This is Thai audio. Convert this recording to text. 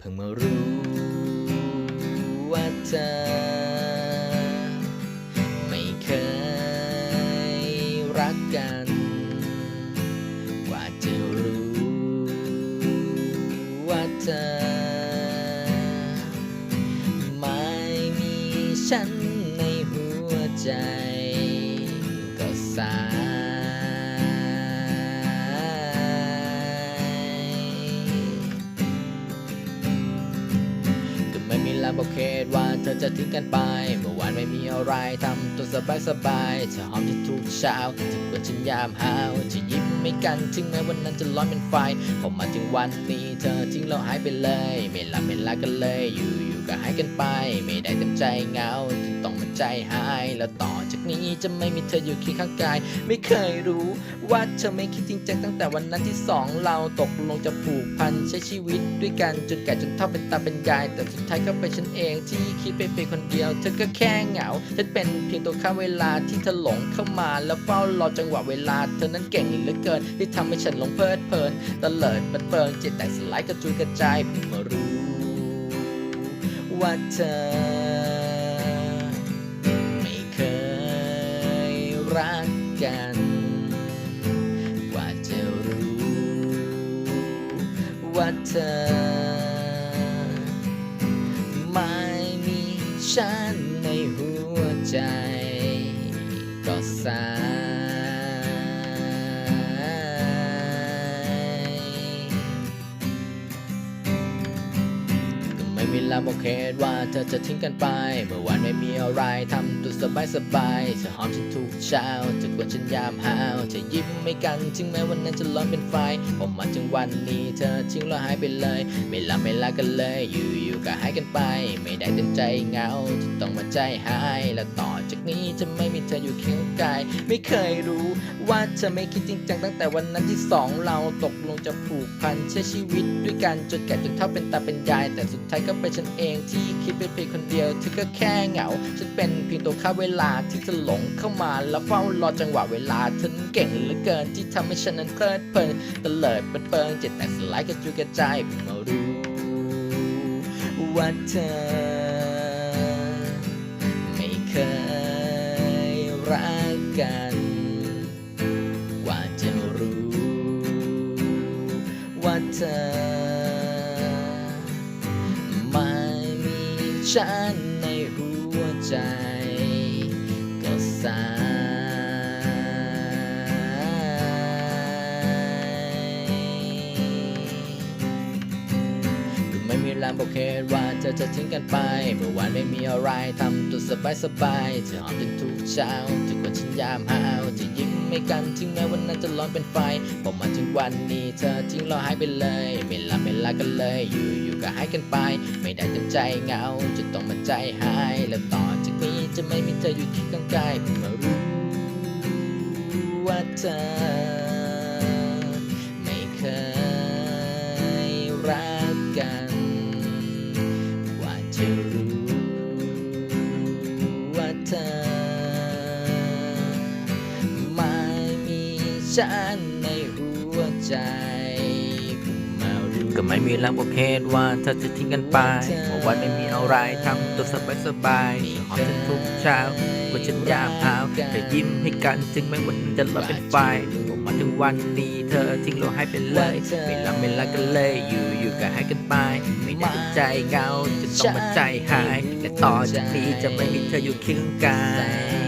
เพิ่งมารู้ว่าเธอไม่เคยรักกัน กว่าจะรู้ว่าเธอไม่มีฉันในหัวใจก็สาย ก็ไม่มีลาบอกเคดว่าเธอจะทิ้งกันไป เมื่อวานไม่มีอะไรทำตัวสบายสบายเธอหอมที่ทุกเช้าถึงวันฉันยามหาวจะยิ้มไม่กันถึงแม้วันนั้นจะร้อนเป็นไฟพอมาถึงวันนี้เธอทิ้งเราหายไปเลย ไม่ลาไม่ลากันเลยอยู่ ก็หายกันไป ไม่ได้เต็มใจเหงาจึงต้องมาใจหาย แล้วต่อจากนี้จะไม่มีเธออยู่เคียงข้างกาย ไม่เคยรู้ว่าเธอไม่คิดจริงจังตั้งแต่วันนั้นที่สองเราตกลงจะผูกพันใช้ชีวิตด้วยกันจนแก่จนเท่าเป็นตาเป็นยาย แต่สุดท้ายก็เป็นฉันเองที่คิดไปเป็นคนเดียว เธอก็แค่เหงาฉันเป็นเพียงตัวข้าเวลาที่เธอหลงเข้ามาแล้วเฝ้ารอจังหวะเวลา เธอนั้นเก่งเหลือเกินที่ทำให้ฉันหลงเพลิดเพลินตะเลิดเปิดเปิงจิตแตกสลายกระจุยกระจายเพิ่งมารู้ ว่าเธอ ไม่เคยรักกัน กว่าจะรู้ ว่าเธอ ไม่มีฉันในหัวใจ ก็สาย มีลาบอกเหตุว่าเธอจะทิ้งกันไป เมื่อวานไม่มีอะไรทำตัวสบายสบายเธอหอมฉันทุกเช้าจะกวนฉันยามหาวเธอยิ้มไม่กันถึงแม้วันนั้นจะร้อนเป็นไฟพอมาถึงวันนี้เธอทิ้งเราหายไปเลย ไม่ลาไม่ลากันเลย อยู่อยู่ก็หายกันไป ไม่ได้เต็มใจเหงาจะต้องมาใจหาย และต่อจากนี้จะไม่มีเธออยู่เคียงกาย ไม่เคยรู้ว่าเธอไม่คิดจริงจังตั้งแต่วันนั้นที่สองเราตกลงจะผูกพันใช้ชีวิตด้วยกันจนแก่จนเท่าเป็นตาเป็นยาย แต่สุดท้ายก็เป็นฉันเองที่คิดไปเพียงคนเดียวเธอก็แค่เหงา ฉันเป็นเพียงตัวค่าเวลาที่จะหลงเข้ามาแล้วเฝ้ารอจังหวะเวลาเธอนั้นเก่งเหลือเกินที่ทำให้ฉันนั้นเพลิดเพลินตะเลิดเปิดเปิงจิตแตกสลายกระจุยกระจายเพิ่งมารู้ว่าเธอไม่เคยรักกันกว่าจะรู้ว่าเธอ ฉันในหัวใจ ก็สายก็ไม่มีแรงบอกเหตุว่าเธอจะทิ้งกันไป เมื่อวานไม่มีอะไรทำตัวสบายสบายเธอหอมจนทุกเช้าทุกวันฉันยามหาวจะยิ้มไม่กันถึงแม้วันนั้นจะร้อนเป็นไฟพอมาถึงวันนี้เธอทิ้งเราหายไปเลย ไม่ลาไม่ลากันเลยอยู่ ก็หายกันไป ไม่ได้เต็มใจเหงาจะต้องมาใจหาย และต่อจากนี้จะไม่มีเธออยู่เคียงข้างกายเพิ่งมารู้ว่าเธอไม่เคยรักกันกว่าจะรู้ว่าเธอไม่มีฉันในหัวใจ ก็ไม่มีแรงบอกเหตุว่าเธอจะทิ้งกันไปเมื่อวันไม่มีอะไรทำตัวสบายสบายหอมฉันทุกเช้าว่าฉันยามหาวเธอยิ้มให้กันถึงแม้วันนั้นจะร้อนเป็นไฟผมมาถึงวันนี้เธอทิ้งเราให้ไปเลยไม่ลาไม่ลากันเลยอยู่อยู่ก็ให้กันไปไม่ได้ใจเงาจะต้องมาใจหายและต่อจากนี้จะไม่มีเธออยู่เคียงกาย